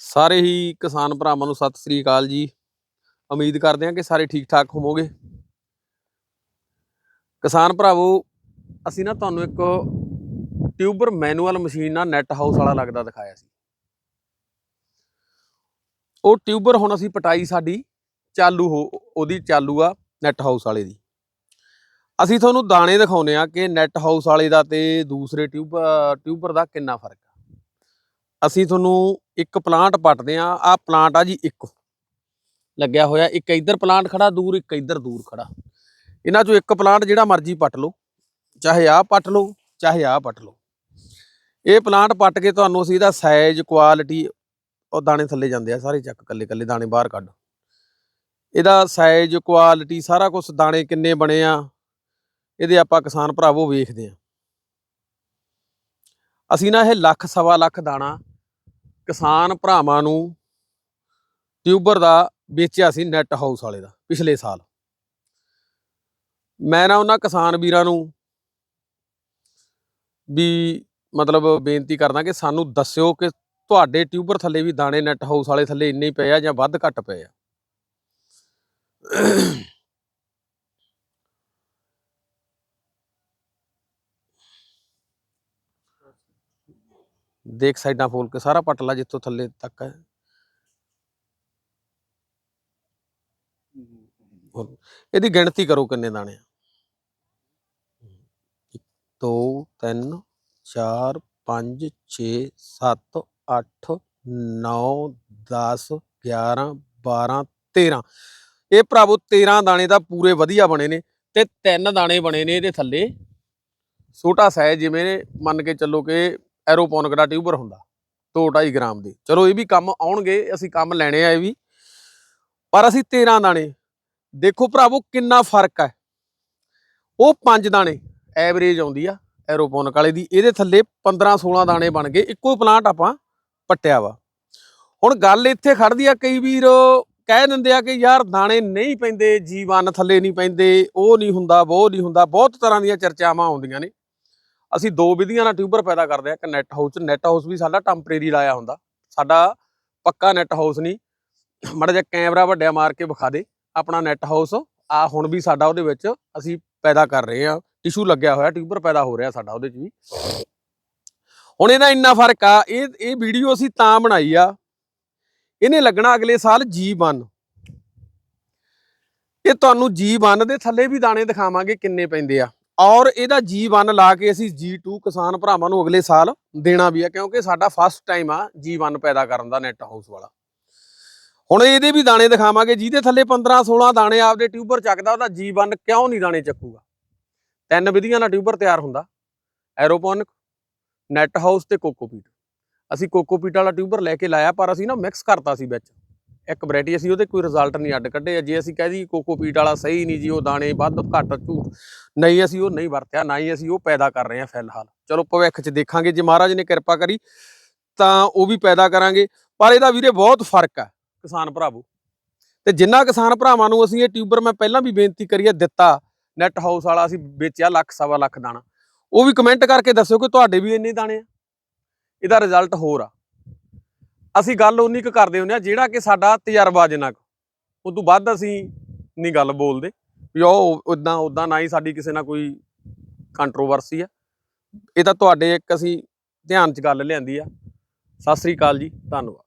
ਸਾਰੇ ਹੀ ਕਿਸਾਨ ਭਰਾਵਾਂ ਨੂੰ ਸਤਿ ਸ੍ਰੀ ਅਕਾਲ ਜੀ। ਉਮੀਦ ਕਰਦੇ ਹਾਂ ਕਿ ਸਾਰੇ ਠੀਕ ਠਾਕ ਹੋਵੋਗੇ। ਕਿਸਾਨ ਭਰਾਵੋ, ਅਸੀਂ ਨਾ ਤੁਹਾਨੂੰ ਇੱਕ ਟਿਊਬਰ ਮੈਨੂਅਲ ਮਸ਼ੀਨ ਨਾਲ ਨੈਟ ਹਾਊਸ ਵਾਲਾ ਲੱਗਦਾ ਦਿਖਾਇਆ ਸੀ। ਉਹ ਟਿਊਬਰ ਹੁਣ ਅਸੀਂ ਪਟਾਈ ਸਾਡੀ ਚਾਲੂ ਹੋ, ਉਹਦੀ ਚਾਲੂ ਆ ਨੈਟ ਹਾਊਸ ਵਾਲੇ ਦੀ। ਅਸੀਂ ਤੁਹਾਨੂੰ ਦਾਣੇ ਦਿਖਾਉਨੇ ਆ ਕਿ ਨੈਟ ਹਾਊਸ ਵਾਲੇ ਦਾ ਤੇ ਦੂਸਰੇ ਟਿਊਬ, ਟਿਊਬਰ ਦਾ ਕਿੰਨਾ ਫ਼ਰਕ ਅਸੀਂ ਤੁਹਾਨੂੰ ਇੱਕ ਪਲਾਂਟ ਪੱਟਦੇ ਆ ਆ ਪਲਾਂਟ ਆ ਜੀ ਇੱਕ। ਲੱਗਿਆ ਹੋਇਆ, ਇੱਕ ਇੱਧਰ ਪਲਾਂਟ ਖੜਾ, ਦੂਰ ਇੱਕ ਇੱਧਰ ਦੂਰ ਖੜਾ। ਇਹਨਾਂ ਚੋਂ ਇੱਕ ਪਲਾਂਟ ਜਿਹੜਾ ਮਰਜ਼ੀ ਪੱਟ ਲਓ, ਚਾਹੇ ਆਹ ਪੱਟ ਲਓ, ਚਾਹੇ ਆਹ ਪੱਟ ਲਓ। ਇਹ ਪਲਾਂਟ ਪੱਟ ਕੇ ਤੁਹਾਨੂੰ ਅਸੀਂ ਇਹਦਾ ਸਾਈਜ਼ ਕੁਆਲਿਟੀ ਉਹ ਦਾਣੇ ਥੱਲੇ ਜਾਂਦੇ ਆ, ਸਾਰੇ ਚੱਕ ਕੱਲੇ ਕੱਲੇ ਦਾਣੇ ਬਾਹਰ ਕੱਢ। ਇਹਦਾ ਸਾਈਜ਼ ਕੁਆਲਿਟੀ ਸਾਰਾ ਕੁਝ ਦਾਣੇ ਕਿੰਨੇ ਬਣੇ ਆ, ਇਹਦੇ ਆਪਾਂ ਕਿਸਾਨ ਭਰਾਵੋ ਵੇਖਦੇ ਆ। ਅਸੀਂ ਨਾ ਇਹ ਲੱਖ, ਸਵਾ ਲੱਖ ਦਾਣਾ ਕਿਸਾਨ ਭਰਾਵਾਂ ਨੂੰ ਟਿਊਬਰ ਦਾ ਵੇਚਿਆ ਸੀ ਨੈਟ ਹਾਊਸ ਵਾਲੇ ਦਾ ਪਿਛਲੇ ਸਾਲ। ਮੈਂ ਨਾ ਉਹਨਾਂ ਕਿਸਾਨ ਵੀਰਾਂ ਨੂੰ ਵੀ ਮਤਲਬ ਬੇਨਤੀ ਕਰਦਾ ਕਿ ਸਾਨੂੰ ਦੱਸਿਓ ਕਿ ਤੁਹਾਡੇ ਟਿਊਬਰ ਥੱਲੇ ਵੀ ਦਾਣੇ ਨੈਟ ਹਾਊਸ ਵਾਲੇ ਥੱਲੇ ਇੰਨੇ ਪਏ ਆ ਜਾਂ ਵੱਧ ਘੱਟ ਪਏ ਆ। ਦੇਖ ਸਾਈਡਾਂ ਫੋਲ ਕੇ, ਸਾਰਾ ਪੱਟਲਾ ਜਿੱਥੋਂ ਥੱਲੇ ਤੱਕ ਹੈ। ਇਹਦੀ ਗਿਣਤੀ ਕਰੋ ਕਿੰਨੇ ਦਾਣੇ ਆ। 2 3 4 5 6 7 8 9 10 11 12 13 ਇਹ ਭਰਾਵੋ 13 ਦਾਣੇ ਦਾ ਪੂਰੇ ਵਧੀਆ ਬਣੇ ਨੇ ਤੇ ਤਿੰਨ ਦਾਣੇ ਬਣੇ ਨੇ ਇਹਦੇ ਥੱਲੇ। ਛੋਟਾ ਸਾਈਜ਼ ਜਿਵੇਂ ਮੰਨ ਕੇ ਚੱਲੋ ਕਿ ਐਰੋਪੋਨਿਕ ਦਾ ਟਿਊਬਰ ਹੁੰਦਾ 2.5 ਗ੍ਰਾਮ ਦੇ। ਚਲੋ ਇਹ ਵੀ ਕੰਮ ਆਉਣਗੇ, ਅਸੀਂ ਕੰਮ ਲੈਣੇ ਆ ਇਹ ਵੀ। ਪਰ ਅਸੀਂ 13 ਦਾਣੇ। ਦੇਖੋ ਭਰਾਵੋ ਕਿੰਨਾ ਫ਼ਰਕ ਹੈ। ਉਹ ਪੰਜ ਦਾਣੇ ਐਵਰੇਜ ਆਉਂਦੀ ਆ ਐਰੋਪੋਨਿਕ ਵਾਲੇ ਦੀ। ਇਹਦੇ ਥੱਲੇ 15 16 ਦਾਣੇ ਬਣ ਗਏ। ਇੱਕੋ ਹੀ ਪਲਾਂਟ ਆਪਾਂ ਪੱਟਿਆ ਵਾ। ਹੁਣ ਗੱਲ ਇੱਥੇ ਖੜਦੀ ਆ, ਕਈ ਵੀਰ ਕਹਿ ਦਿੰਦੇ ਆ ਕਿ ਯਾਰ ਦਾਣੇ ਨਹੀਂ ਪੈਂਦੇ, ਜੀਵਾਨ ਥੱਲੇ ਨਹੀਂ ਪੈਂਦੇ, ਉਹ ਨਹੀਂ ਹੁੰਦਾ, ਉਹ ਨਹੀਂ ਹੁੰਦਾ। ਬਹੁਤ ਤਰ੍ਹਾਂ ਦੀਆਂ ਚਰਚਾਵਾਂ ਆਉਂਦੀਆਂ ਨੇ। ਅਸੀਂ ਦੋ ਵਿਧੀਆਂ ਨਾਲ ਟਿਊਬਰ ਪੈਦਾ ਕਰਦੇ ਆ ਇੱਕ ਨੈਟ ਹਾਊਸ ਨੈਟ ਹਾਊਸ ਵੀ ਸਾਡਾ ਟੈਂਪਰੇਰੀ ਲਾਇਆ ਹੁੰਦਾ। ਸਾਡਾ ਪੱਕਾ ਨੈਟ ਹਾਊਸ ਨਹੀਂ। ਮਾੜਾ ਜਿਹਾ ਕੈਮਰਾ ਵੱਡਿਆ ਮਾਰ ਕੇ ਵਿਖਾ ਦੇ। ਆਪਣਾ ਨੈਟ ਹਾਊਸ ਆ ਹੁਣ ਵੀ ਸਾਡਾ ਉਹਦੇ ਵਿੱਚ ਅਸੀਂ ਪੈਦਾ ਕਰ ਰਹੇ ਆ ਟਿਸ਼ੂ ਲੱਗਿਆ ਹੋਇਆ, ਟਿਊਬਰ ਪੈਦਾ ਹੋ ਰਿਹਾ ਸਾਡਾ ਉਹਦੇ 'ਚ ਵੀ। ਹੁਣ ਇਹਦਾ ਇੰਨਾ ਫ਼ਰਕ ਆ, ਇਹ ਇਹ ਵੀਡੀਓ ਅਸੀਂ ਤਾਂ ਬਣਾਈ ਆ। ਇਹਨੇ ਲੱਗਣਾ ਅਗਲੇ ਸਾਲ G1 ਇਹ ਤੁਹਾਨੂੰ G1 ਦੇ ਥੱਲੇ ਵੀ ਦਾਣੇ ਦਿਖਾਵਾਂਗੇ ਕਿੰਨੇ ਪੈਂਦੇ ਆ। ਔਰ ਇਹਦਾ G1 ਲਾ ਕੇ ਅਸੀਂ G2 ਕਿਸਾਨ ਭਰਾਵਾਂ ਨੂੰ ਅਗਲੇ ਸਾਲ ਦੇਣਾ ਵੀ ਆ, ਕਿਉਂਕਿ ਸਾਡਾ ਫਸਟ ਟਾਈਮ ਆ G1 ਪੈਦਾ ਕਰਨ ਦਾ ਨੈਟ ਹਾਊਸ ਵਾਲਾ। ਹੁਣ ਇਹਦੇ ਵੀ ਦਾਣੇ ਦਿਖਾਵਾਂਗੇ, ਜਿਹਦੇ ਥੱਲੇ 15 16 ਦਾਣੇ ਆਪਦੇ ਟਿਊਬਰ ਚੱਕਦਾ, ਉਹਦਾ G1 ਕਿਉਂ ਨਹੀਂ ਦਾਣੇ ਚੱਕੂਗਾ? ਤਿੰਨ ਵਿਧੀਆਂ ਨਾਲ ਟਿਊਬਰ ਤਿਆਰ ਹੁੰਦਾ। ਐਰੋਪੋਨਿਕ ਨੈਟ ਹਾਊਸ ਤੇ ਕੋਕੋਪੀਟ। ਅਸੀਂ ਕੋਕੋਪੀਟ ਵਾਲਾ ਟਿਊਬਰ ਲੈ ਕੇ ਲਾਇਆ, ਪਰ ਅਸੀਂ ਨਾ ਮਿਕਸ ਕਰਤਾ ਸੀ ਵਿੱਚ। ਇੱਕ ਵੈਰਾਈਟੀ ਅਸੀਂ ਉਹਦੇ ਕੋਈ ਰਿਜ਼ਲਟ ਨਹੀਂ ਅੱਡ ਕੱਢੇ ਜੇ ਅਸੀਂ ਕਹਿ ਦਈਏ ਕੋਕੋਪੀਟ ਵਾਲਾ ਸਹੀ ਨਹੀਂ ਜੀ, ਉਹ ਦਾਣੇ ਵੱਧ ਘੱਟ ਝੂਠ, ਨਹੀਂ ਅਸੀਂ ਉਹ ਨਹੀਂ ਵਰਤਿਆ, ਨਾ ਹੀ ਅਸੀਂ ਉਹ ਪੈਦਾ ਕਰ ਰਹੇ ਹਾਂ ਫਿਲਹਾਲ। ਚਲੋ ਭਵਿੱਖ 'ਚ ਦੇਖਾਂਗੇ, ਜੇ ਮਹਾਰਾਜ ਨੇ ਕਿਰਪਾ ਕਰੀ ਤਾਂ ਉਹ ਵੀ ਪੈਦਾ ਕਰਾਂਗੇ। ਪਰ ਇਹਦਾ ਵੀਰੇ ਬਹੁਤ ਫ਼ਰਕ ਹੈ ਕਿਸਾਨ ਭਰਾਵੋ। ਤੇ ਜਿੰਨਾ ਕਿਸਾਨ ਭਰਾਵਾਂ ਨੂੰ ਅਸੀਂ ਇਹ ਟਿਊਬਰ ਮੈਂ ਪਹਿਲਾਂ ਵੀ ਬੇਨਤੀ ਕਰੀ ਹੈ ਦਿੱਤਾ ਨੈਟ ਹਾਊਸ ਵਾਲਾ ਅਸੀਂ ਵੇਚਿਆ ਲੱਖ, ਸਵਾ ਲੱਖ ਦਾਣਾ। ਉਹ ਵੀ ਕਮੈਂਟ ਕਰਕੇ ਦੱਸਿਓ ਕਿ ਤੁਹਾਡੇ ਵੀ ਇੰਨੇ ਦਾਣੇ ਆ। ਇਹਦਾ ਰਿਜ਼ਲਟ ਹੋਰ ਆ। ਅਸੀਂ ਗੱਲ ਉਨੀ ਕੁ ਕਰਦੇ ਹੁੰਦੇ ਆ ਜਿਹੜਾ ਕਿ ਸਾਡਾ ਤਜਰਬਾ ਜਿੰਨਾ ਕੁ। ਉਹ ਤੋਂ ਵੱਧ ਅਸੀਂ ਨਹੀਂ ਗੱਲ ਬੋਲਦੇ, ਵੀ ਉਹ ਉਦਾਂ ਉਦਾਂ ਨਾ ਹੀ ਸਾਡੀ ਕਿਸੇ ਨਾਲ ਕੋਈ ਕੰਟਰੋਵਰਸੀ ਆ। ਇਹ ਤਾਂ ਤੁਹਾਡੇ ਇੱਕ ਅਸੀਂ ਧਿਆਨ 'ਚ ਗੱਲ ਲਿਆਂਦੀ ਆ। ਸਤਿ ਸ੍ਰੀ ਅਕਾਲ ਜੀ, ਧੰਨਵਾਦ।